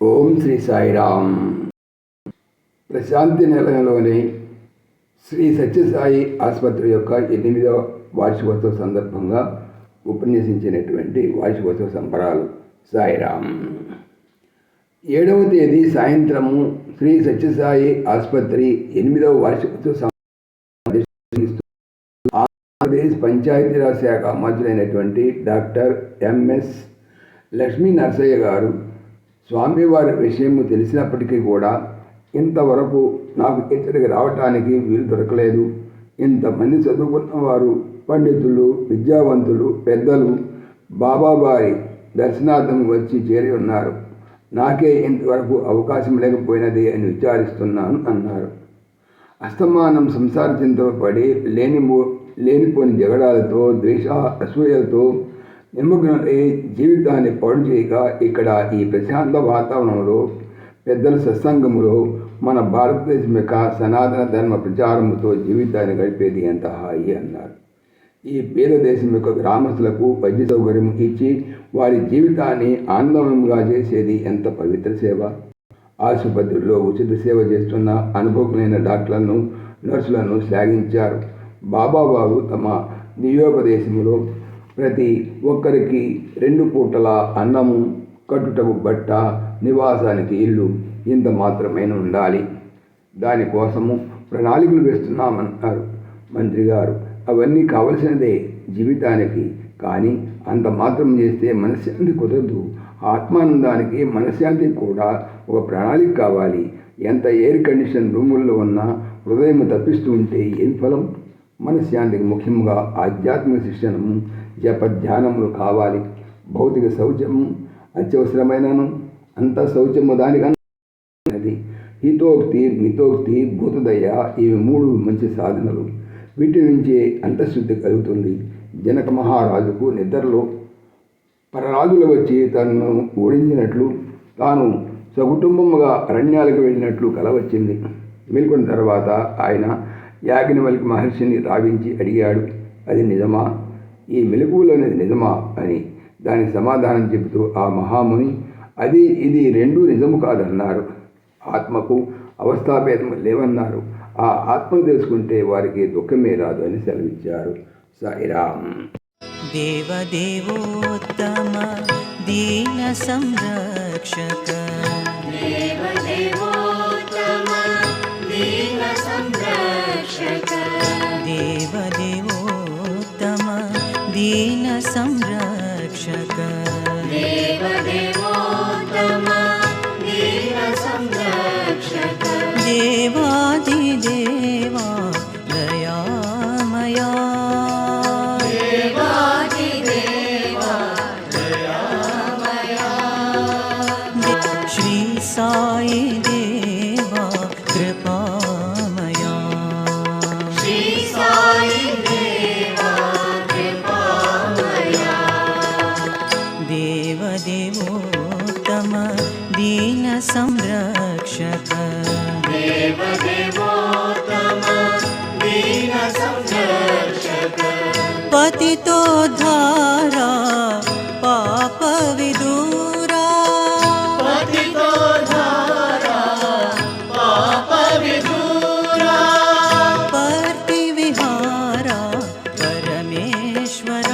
ఓం శ్రీ సాయిరామ్. ప్రశాంతి నిలయంలోని శ్రీ సత్యసాయి ఆసుపత్రి యొక్క ఎనిమిదవ వార్షికోత్సవ సందర్భంగా ఉపన్యసించినటువంటి వార్షికోత్సవ సంబరాలు. సాయిరామ్. ఏడవ తేదీ సాయంత్రము శ్రీ సత్యసాయి ఆసుపత్రి ఎనిమిదవ వార్షికోత్సవ ఆంధ్రప్రదేశ్ పంచాయతీరాజ్ శాఖ మంత్రులైనటువంటి doctor M S Lakshmi Narasaiah garu స్వామివారి విషయము తెలిసినప్పటికీ కూడా ఇంతవరకు నాకు హెచ్చరిక రావటానికి వీలు దొరకలేదు. ఇంతమంది చదువుకున్న వారు పండితులు విద్యావంతులు పెద్దలు బాబావారి దర్శనార్థం వచ్చి చేరి ఉన్నారు. నాకే ఇంతవరకు అవకాశం లేకపోయినది అని విచారిస్తున్నాను అన్నారు. అస్తమానం సంసార చింతలో పడి లేని లేనిపోని జగడాలతో ద్వేష అసూయలతో నిమగ్నమై జీవితాన్ని పాడు చేయక ఇక్కడ ఈ ప్రశాంత వాతావరణంలో పెద్దల సత్సంగములో మన భారతదేశం యొక్క సనాతన ధర్మ ప్రచారముతో జీవితాన్ని గడిపేది ఎంత హాయి అన్నారు. ఈ పేద దేశం యొక్క గ్రామస్తులకు వైద్య సౌకర్యం ఇచ్చి వారి జీవితాన్ని ఆనందమయంగా చేసేది ఎంత పవిత్ర సేవ? ఆసుపత్రిలో ఉచిత సేవ చేస్తున్న అనుభవజ్ఞులైన డాక్టర్లను నర్సులను శ్లాఘించారు బాబాబాబు తమ దివ్యోపదేశంలో ప్రతి ఒక్కరికి రెండు పూటల అన్నము కట్టుటకు బట్ట నివాసానికి ఇల్లు ఇంత మాత్రమే ఉండాలి. దానికోసము ప్రణాళికలు వేస్తున్నామన్నారు మంత్రి గారు. అవన్నీ కావలసినదే జీవితానికి. కానీ అంత మాత్రం చేస్తే మనశ్శాంతి కుదరదు. ఆత్మానందానికి మనశ్శాంతి కూడా ఒక ప్రణాళిక కావాలి. ఎంత ఎయిర్ కండిషన్ రూముల్లో ఉన్నా హృదయం తప్పిస్తూ ఉంటే ఏం ఫలం? మనశ్శాంతికి ముఖ్యంగా ఆధ్యాత్మిక శిక్షణము జప ధ్యానములు కావాలి. భౌతిక శౌచము అత్యవసరమైనను అంత శౌచము దానికన్నది హితోక్తి మితోక్తి భూతదయ ఇవి మూడు మంచి సాధనలు. వీటి నుంచే అంతఃశుద్ధి కలుగుతుంది. జనక మహారాజుకు నిద్రలో పరరాజులు వచ్చి తనను ఓడించినట్లు తాను సకుటుంబముగా అరణ్యాలకు వెళ్ళినట్లు కల వచ్చింది. మేల్కొన్న తర్వాత ఆయన యాజ్ఞవల్కి మహర్షిని రావించి అడిగాడు అది నిజమా? ఈ వెలుగులోనేది నిజమా అని దానికి సమాధానం చెబుతూ ఆ మహాముని అది ఇది రెండూ నిజము కాదన్నారు. ఆత్మకు అవస్థాభేదం లేవన్నారు. ఆ ఆత్మను తెలుసుకుంటే వారికి దుఃఖమే రాదు అని సెలవిచ్చారు సాయిరామ్. దేవదేవోత్తమ దీన సంరక్షక. దేవదేవ दीनसंरक्षक पतितो धारा पापविदूरा। पर्तिविहारा परमेश्वरा